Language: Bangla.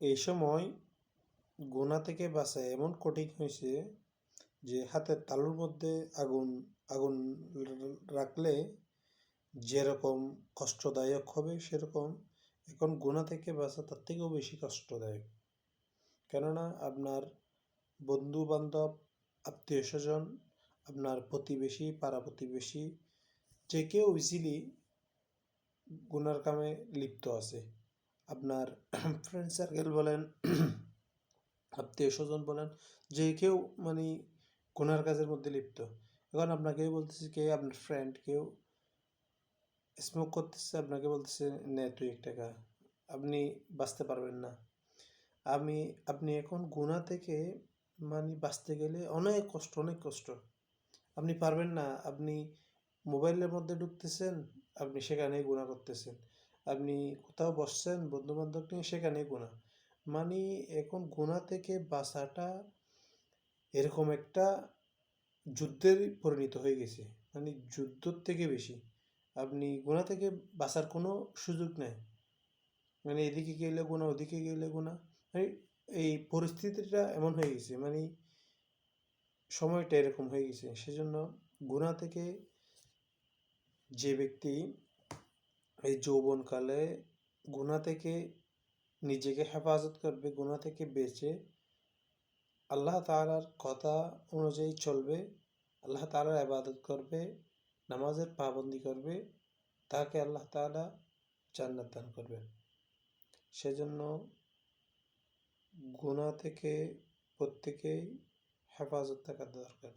এই সময় গুণা থেকে বাঁচা এমন কঠিন হয়েছে যে হাতের তালুর মধ্যে আগুন আগুন রাখলে যেরকম কষ্টদায়ক হবে সেরকম এখন গোনা থেকে বাঁচা তার থেকেও বেশি কষ্টদায়ক। কেননা আপনার বন্ধু বান্ধব আত্মীয় স্বজন আপনার প্রতিবেশী পাড়া প্রতিবেশী যে কেউ ইজিলি গুনার কামে লিপ্ত আছে। আপনার ফ্রেন্ড সার্কেল বলেন, আত্মীয় স্বজন বলেন, যে কেউ মানে গুনার কাজের মধ্যে লিপ্ত। এখন আপনাকে বলতেছে কে আপনার ফ্রেন্ড কেউ স্মোক করতেছে, আপনাকে বলতেছে, নে, তুই এক টাকা। আপনি বাঁচতে পারবেন না। আমি, আপনি এখন গুণা থেকে মানে বাঁচতে গেলে অনেক কষ্ট অনেক কষ্ট। আপনি পারবেন না, আপনি মোবাইলের মধ্যে ঢুকতেছেন, আপনি সেখানেই গুণা করতেছেন। আপনি কোথাও বসছেন বন্ধু বান্ধব নিয়ে সেখানেই গুণা মানে এখন গুণা থেকে বাঁচাটা এরকম একটা যুদ্ধের পরিণত হয়ে গেছে। মানে যুদ্ধর থেকে বেশি। আপনি গুণা থেকে বাঁচার কোনো সুযোগ নেই। মানে এদিকে গেলে গোনা ওদিকে গেলে গোনা মানে এই পরিস্থিতিটা এমন হয়ে গেছে। মানে সময়টা এরকম হয়ে গেছে। সেজন্য গুণা থেকে যে ব্যক্তি এই যৌবনকালে গুণা থেকে নিজেকে হেফাজত করবে, গুণা থেকে বেঁচে আল্লাহ তালার কথা অনুযায়ী চলবে, আল্লাহ তালার আবাদত করবে, নামাজের পাবন্দি করবে, তাকে আল্লাহ তালা জান্নাত দান করবেন। সেজন্য গুণা থেকে প্রত্যেকেই হেফাজত থাকা দরকার।